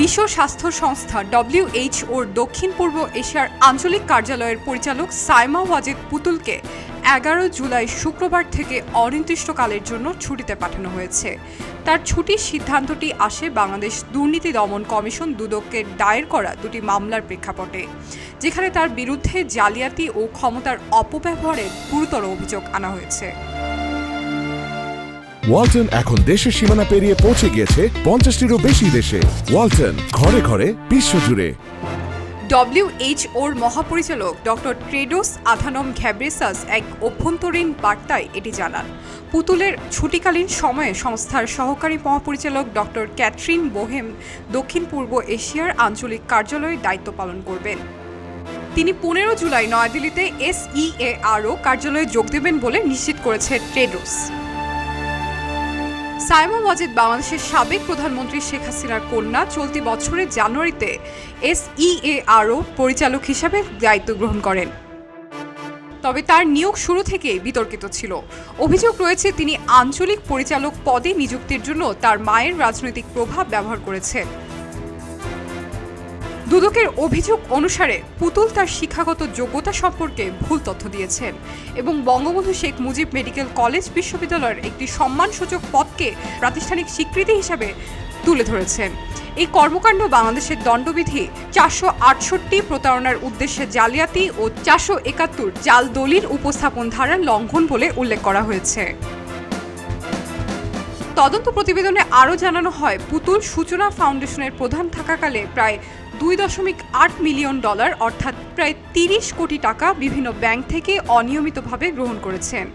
বিশ্ব স্বাস্থ্য সংস্থা ডব্লিউএইচওর দক্ষিণ পূর্ব এশিয়ার আঞ্চলিক কার্যালয়ের পরিচালক সাইমা ওয়াজেদ পুতুলকে এগারো জুলাই শুক্রবার থেকে অনির্দিষ্টকালের জন্য ছুটিতে পাঠানো হয়েছে। তার ছুটির সিদ্ধান্তটি আসে বাংলাদেশ দুর্নীতি দমন কমিশন দুদকের দায়ের করা দুটি মামলার প্রেক্ষাপটে, যেখানে তার বিরুদ্ধে জালিয়াতি ও ক্ষমতার অপব্যবহারের গুরুতর অভিযোগ আনা হয়েছে। ওয়ালটন এখন দেশের সীমানা পেরিয়ে পৌঁছে গিয়েছে পঞ্চাশটিরও বেশি দেশে। ওয়ালটন, ঘরে ঘরে বিশ্বজুড়ে ডব্লিউএইচওর মহাপরিচালক ডক্টর ট্রেডোস আধানম ঘ্যাব্রেসাস এক অভ্যন্তরীণ বার্তায় এটি জানান। পুতুলের ছুটিকালীন সময়ে সংস্থার সহকারী মহাপরিচালক ডক্টর ক্যাথরিন বোহেম দক্ষিণ পূর্ব এশিয়ার আঞ্চলিক কার্যালয়ে দায়িত্ব পালন করবেন। তিনি পনেরো জুলাই নয়াদিল্লিতে এসইএ আরও কার্যালয়ে যোগ দেবেন বলে নিশ্চিত করেছে ট্রেডোস সাইমা ওয়াজেদ বাংলাদেশের সাবেক প্রধানমন্ত্রী শেখ হাসিনার কন্যা চলতি বছরের জানুয়ারিতে এসইএআরও পরিচালক হিসাবে দায়িত্ব গ্রহণ করেন। তবে তার নিয়োগ শুরু থেকেই বিতর্কিত ছিল। অভিযোগ রয়েছে, তিনি আঞ্চলিক পরিচালক পদে নিযুক্তির জন্য তার মায়ের রাজনৈতিক প্রভাব ব্যবহার করেছেন। দুদকের অভিযোগ অনুসারে পুতুল তার শিক্ষাগত যোগ্যতা সম্পর্কে ভুল তথ্য দিয়েছেন এবং বঙ্গবন্ধু শেখ মুজিব মেডিকেল কলেজ বিশ্ববিদ্যালয়ের একটি সম্মানসূচক পদকে প্রাতিষ্ঠানিক স্বীকৃতি হিসাবে তুলে ধরেছেন। এই কর্মকাণ্ড বাংলাদেশের দণ্ডবিধি চারশো আটষট্টি প্রতারণার উদ্দেশ্যে জালিয়াতি ও চারশো একাত্তর জাল দলিল উপস্থাপন ধারার লঙ্ঘন বলে উল্লেখ করা হয়েছে। তদন্ত প্রতিবেদনে আরও জানানো হয়, পুতুল সূচনা ফাউন্ডেশনের প্রধান থাকাকালে প্রায় দুই দশমিক আট মিলিয়ন ডলার, অর্থাৎ প্রায় তিরিশ কোটি টাকা বিভিন্ন ব্যাংক থেকে অনিয়মিতভাবে গ্রহণ করেছেন।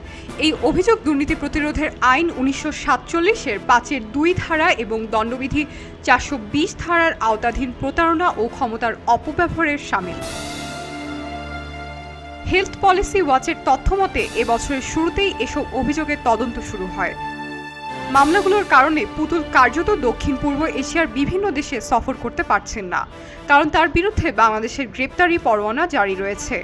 এই অভিযোগ দুর্নীতি প্রতিরোধের আইন উনিশশো সাতচল্লিশের পাঁচের দুই ধারা এবং দণ্ডবিধি চারশো বিশ ধারার আওতাধীন প্রতারণা ও ক্ষমতার অপব্যবহারের সামিল। হেলথ পলিসি ওয়াচের তথ্যমতে, এবছরের শুরুতেই এসব অভিযোগের তদন্ত শুরু হয়। মামলাগুলোর কারণে পুতুল কার্যত দক্ষিণ পূর্ব এশিয়ার বিভিন্ন দেশে সফর করতে পারছেন না, কারণ তার বিরুদ্ধে বাংলাদেশের গ্রেপ্তারি পরোয়ানা জারি রয়েছে।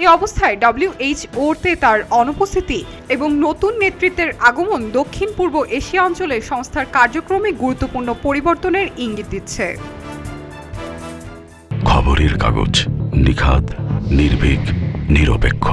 এই অবস্থায় ডব্লিউএইচওতে তার অনুপস্থিতি এবং নতুন নেতৃত্বের আগমন দক্ষিণ পূর্ব এশিয়া অঞ্চলে সংস্থার কার্যক্রমে গুরুত্বপূর্ণ পরিবর্তনের ইঙ্গিত দিচ্ছে। খবরের কাগজ নিখাত নির্ভীক, নিরপেক্ষ।